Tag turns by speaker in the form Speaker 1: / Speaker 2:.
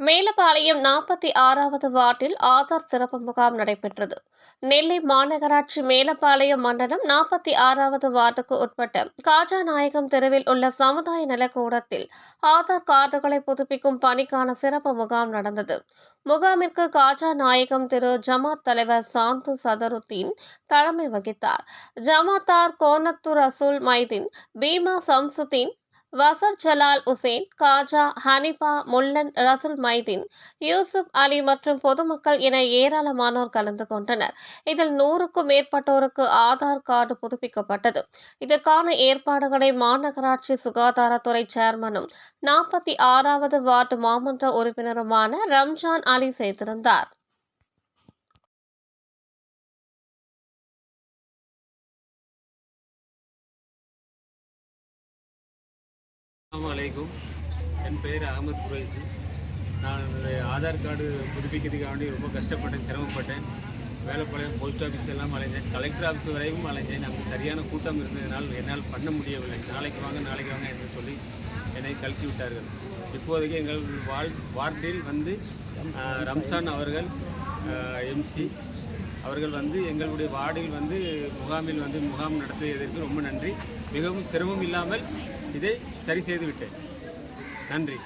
Speaker 1: மேலப்பாளையம் நாற்பத்தி ஆறாவது வார்டில் ஆதார் சிறப்பு முகாம் நடைபெற்றது. நெல்லை மாநகராட்சி மேலப்பாளையம் மண்டலம் நாற்பத்தி ஆறாவது வார்டுக்கு உட்பட்ட காஜாநாயகம் தெருவில் உள்ள சமுதாய நலக்கூடத்தில் ஆதார் கார்டுகளை புதுப்பிக்கும் பணிக்கான சிறப்பு முகாம் நடந்தது. முகாமிற்கு காஜா நாயகம் திரு ஜமாத் தலைவர் சாந்து சதருத்தீன் தலைமை வகித்தார். ஜமாத்தார் கோனத்துர் அசுல் மைதீன் பீமா சம்சுதீன் வசர் ஜலால் உசேன் காஜா ஹனிபா முல்லன் ரசுல் மைதீன் யூசுப் அலி மற்றும் பொதுமக்கள் என ஏராளமானோர் கலந்து கொண்டனர். இதில் நூறுக்கும் மேற்பட்டோருக்கு ஆதார் கார்டு புதுப்பிக்கப்பட்டது. இதற்கான ஏற்பாடுகளை மாநகராட்சி சுகாதாரத்துறை சேர்மனும் நாற்பத்தி ஆறாவது வார்டு மாமன்ற உறுப்பினருமான ரம்ஜான் அலி செய்திருந்தார்.
Speaker 2: அலைக்கும். என் பெயர் அகமது குரேசி நான் ஆதார் கார்டு புதுப்பிக்கிறதுக்காண்டி ரொம்ப கஷ்டப்பட்டேன் சிரமப்பட்டேன். வேலைப்பாளையம் போஸ்ட் ஆஃபீஸ் எல்லாம் அலைஞ்சேன். கலெக்டர் ஆஃபீஸ் வரையும் அலைஞ்சேன். அங்கே சரியான கூட்டம் இருந்ததுனால் என்னால் பண்ண முடியவில்லை. நாளைக்கு வாங்க நாளைக்கு வாங்க என்று சொல்லி என்னை கழித்து விட்டார்கள். இப்போதைக்கு எங்கள் வாழ் வார்டில் வந்து ரம்சான் அவர்கள் எம்சி அவர்கள் வந்து எங்களுடைய வார்டில் வந்து முகாமில் வந்து முகாம் நடத்தியதற்கு ரொம்ப நன்றி. மிகவும் சிரமம் இல்லாமல் இதை சரி செய்துவிட்டேன். நன்றி.